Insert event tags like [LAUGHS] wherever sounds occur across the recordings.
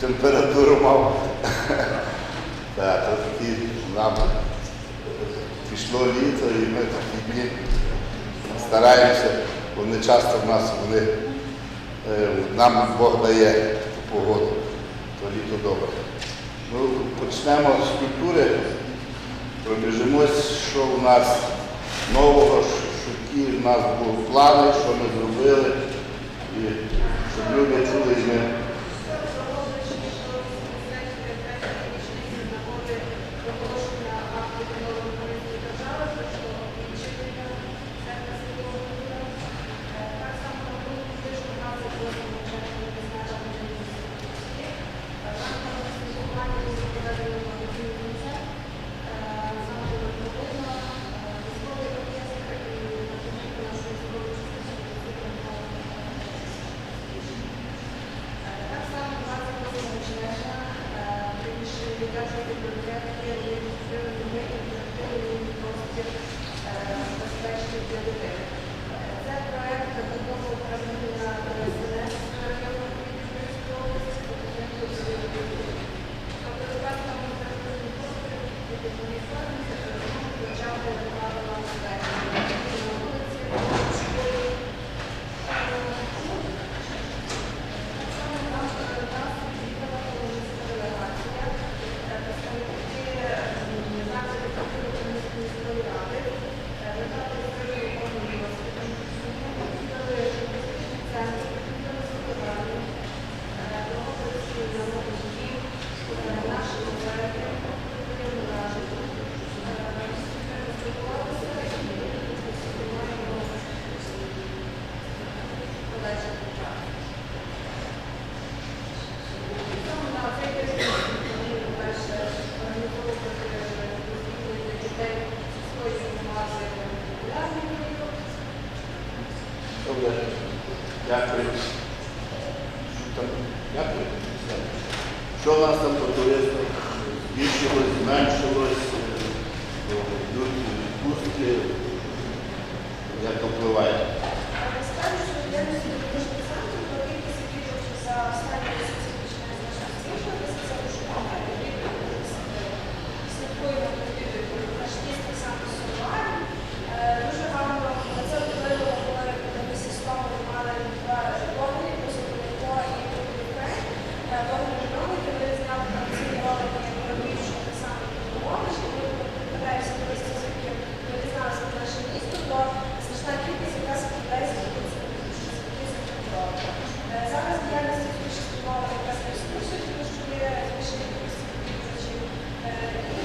температуру мав. [LAUGHS] Так, то такі нам пішло літо і ми такі дні стараємося, бо не часто в нас вони, е, нам Бог дає таку погоду, то літо добре. Ну, почнемо з культури, пробіжимось, що в нас нового, що- які в нас були плани, що ми зробили, і щоб люди чули і ми. Що? У нас там по туризму? Збільшилось, зменшилось, е, йдуть відпустки. Як то впливає? Скажу, що я не знаю, дуже писати, про кількість відвідувачів за останні місяці починає значно збільшуватися, це дуже багато відвідувачів. Слідкуємо відвідувачів, наш міст так само сумуває. Дуже гарно на це впливало, коли на місяць тому ми мали два вогні, позитивно і Україн. Вогні відновлення, ми зняли там ці ролики, про більше так само допомоги, що ми питаємося провести звідки ми дізналися про наше місто, то значна кількість якраз людей знаходиться Зараз діяльність більше спрямована якраз на екскурсію, тому що є збільшення кількості відвідувачів. Е, І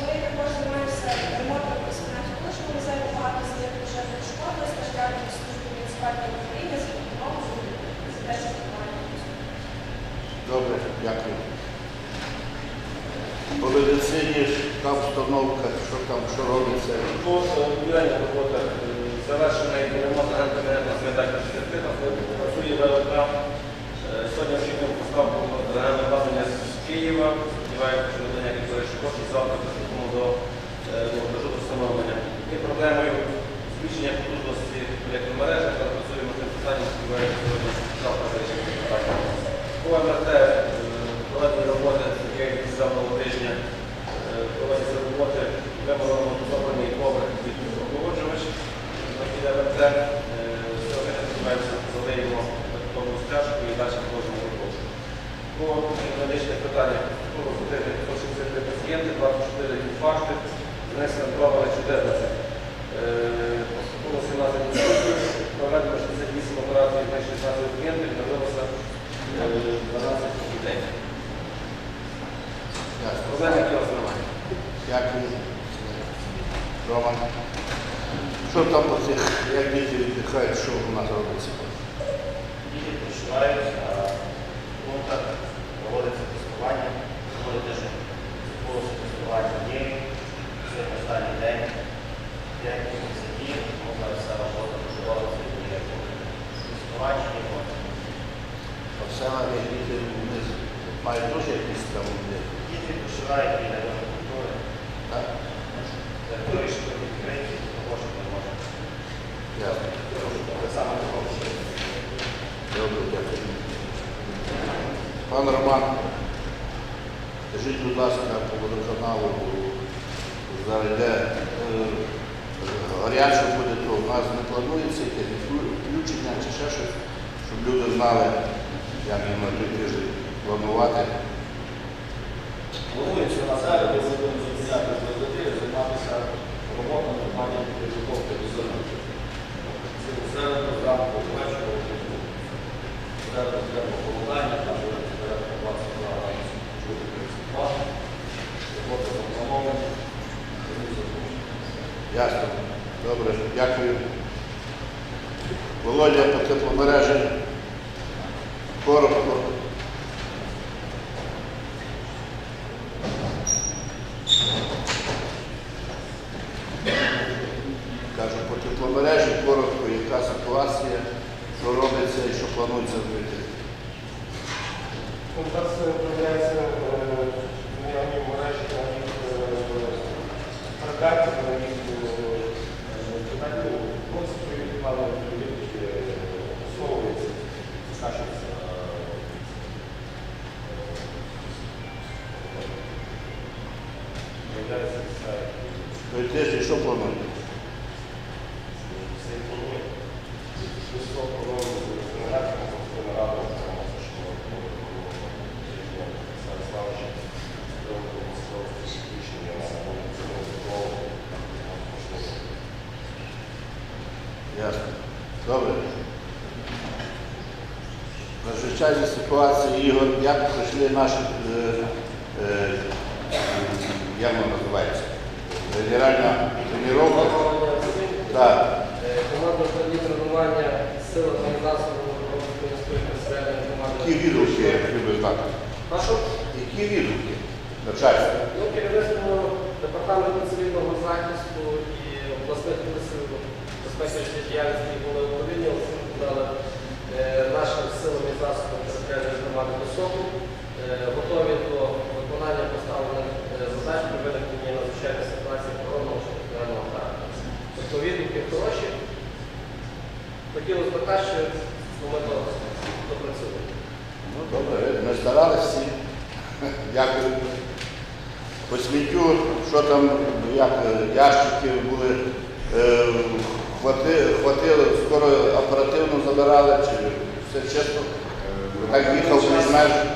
ми також займаємося ремонтом експонатів нашого музею, багато з них вже шкоди, страждали службі муніципальної України за допомогу, за те, що допомагають. Добре, дякую. По медицині та установка, що там, що робиться. По будівельних роботах е, завершена і ремонт кабінету медальна частина, працює ВЛК. Е, Сьогодні очікуємо поставку обладнання з Києва. Сподіваємося, що до ніяких перешкод, завтра приступимо до е, монтажу та встановлення. Є проблемою збільшення потужності електромережі, працюємо над цим питанням, сподіваємося, сьогодні завтра вирішимо це питання. По МРТ е, проведені роботи, які з минулого тижня е, проводяться роботи, вимовлено зроблений поверх від погоджувач на МРТ. Сьогодні сподіваємося, залиємо додаткову стяжку і далі продовжимо роботу. По медичних питаннях було закрити 163 пацієнти, 24 інфаркти, внесено провали 14. Е, Було 17 інфарктів, проведено 68 операцій на 16 клієнтів, відновилося е, 12 дітей. Ясно. Проблеми, які у вас немає. Дякую. Роман. Що там по цих, як діти віддихають, що у нас робиться? Діти починають на пунктах, проводиться тестування, проводить теж було тестування. Днів, сьогодні останній день, можна вся робота і тестування, в діти мають теж якісь там діти починають і райони культури, так? території, що відкриті, також не можна. Ясно. Так само такого Пан Роман, скажіть, будь ласка, по водоканалу зараз йде е, гаряче буде, то в нас не планується якесь включення чи ще щось, щоб люди знали, як їм на той тиждень планувати. Планується на середу, ми будемо зупиняти результативи, займатися роботою робиться і що планується робити. Зараз появляється наявні мережі на їх передачі, на їх плану скажеться. Сайт. Той що плануєте? Це планує. Високо планує з енергетиком, Верховна Рада, це що Станиславович, рішення на цьому Ясно. Добре. Надзвичайні ситуації, Ігор, як пройшли наші, е, е, як воно називається? Генеральна тренування? Так. Команда тоді тренування сил організації міської команди. Які відгуки я хотів би знати? Які відгуки? Начальство. ну, керівництво департаменту цивільного захисту і обласних сил безпеки життєдіяльності були управління, дали нашим силам і засобам територіальної громади високу, Е, готові до виконання поставлених е, задач при виникненні надзвичайної ситуації коронного чи територіального характеру. Тобто відгуки хороші. Хотілося б краще, але ми допрацюємо. Ну, добре, ми старалися всі. Дякую. По сміттю, що там, як е, ящики були, хвати, хватило, скоро оперативно забирали, чи все чесно? Так їхав між меж. Е,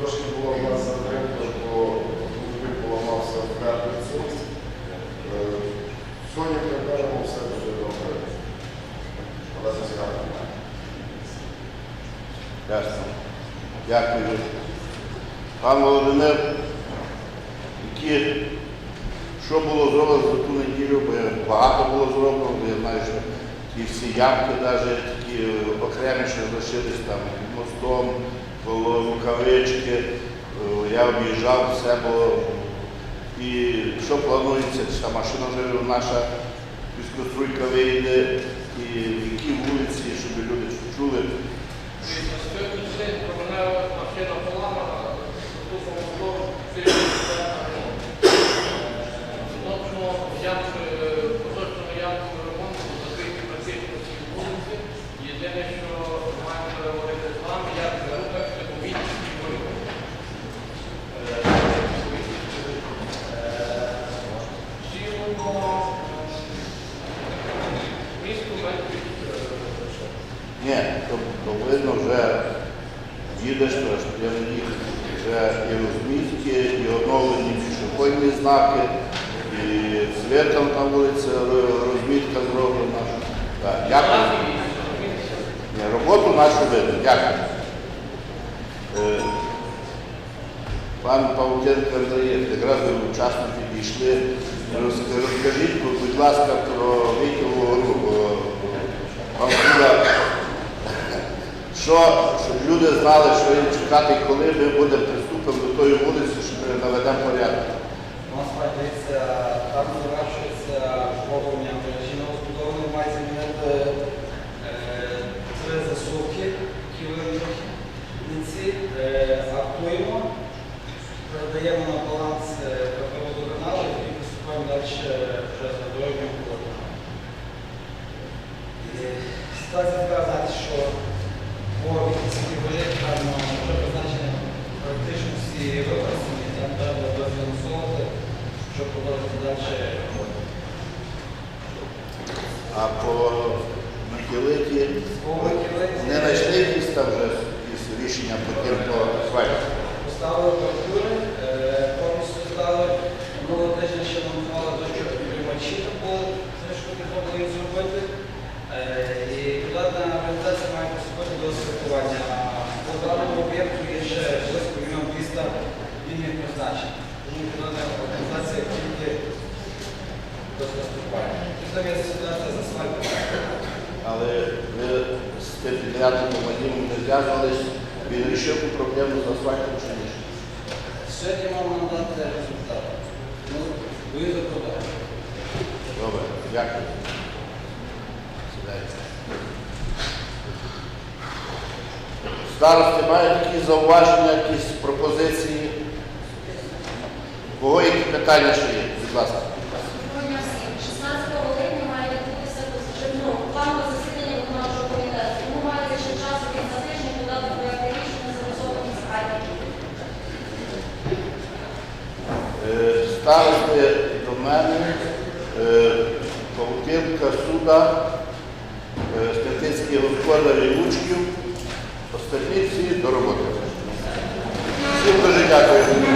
Трошки була в нас затримка, бо поламався в п'ятницю. Сьогодні прикажемо все буде добре. Але це скажемо. Ясно. Дякую. Пан Володимир, які, що було зроблено за ту неділю, бо багато було зроблено, бо я що ті всі ямки навіть такі е, окремі, що залишились там під мостом, коло рукавички. Е, Я об'їжджав, все було. І що планується, ця машина вже наша військоструйка вийде, і які вулиці, щоб люди чули, Сьогодні машина поламана, тут мотор, Відносно ямки, поточного ямкового ремонту, закриті всі вулиці. Єдине, що маємо переговорити з вами, як рухати повітря і виробити. Цілому місту менше Ні, то, видно вже їдеш, я вже і розмітки, і оновлені пішохідні знаки, і світом на вулиці розмітка зроблена. Так, дякую. Роботу нашу видно, дякую. Е, Пан Павутенко передає, якраз ви вчасно підійшли. Розкажіть, будь ласка, про вікову групу. Що, щоб люди знали, що їм чекати, коли ми будемо приступимо до тої вулиці, що ми наведемо порядок. Насправді це там завершується вовлення мережі новозбудованої має замінити е, три засувки, які виявлені актуємо, передаємо на баланс водоканалу і приступаємо далі вже з водою водоканалу. Ситуація така, що по відпустці воєнних там вже призначені практично всі використані, там треба дофінансовувати, щоб продовжити далі. А по Микілиті не знайшли якісь там вже із рішення по тим по асфальту? Поставили культури, повністю здали. Минулого тижня ще нам давали до чого приймачі були, це що треба було їм зробити. Е, І підладна організація має приступити до святкування. По даному об'єкту є ще близько мільйон 200 вільних призначень. Тому підладна організація тільки до святкування. І там є ситуація з асфальтом. Але ви з підрядником Вадимом не зв'язувались, він вирішив ту проблему з асфальтом чи ні? Сьогодні мав нам дати результат. Ну, боюсь за продажу. Добре, дякую. Сідайте. Старости мають якісь зауваження, якісь пропозиції? Кого які питання ще є? Будь ласка. Всім. 16 липня мене, Павутинка, Суда, е, Статинський господар і Лучків, остальні всі до роботи. Всім дуже дякую.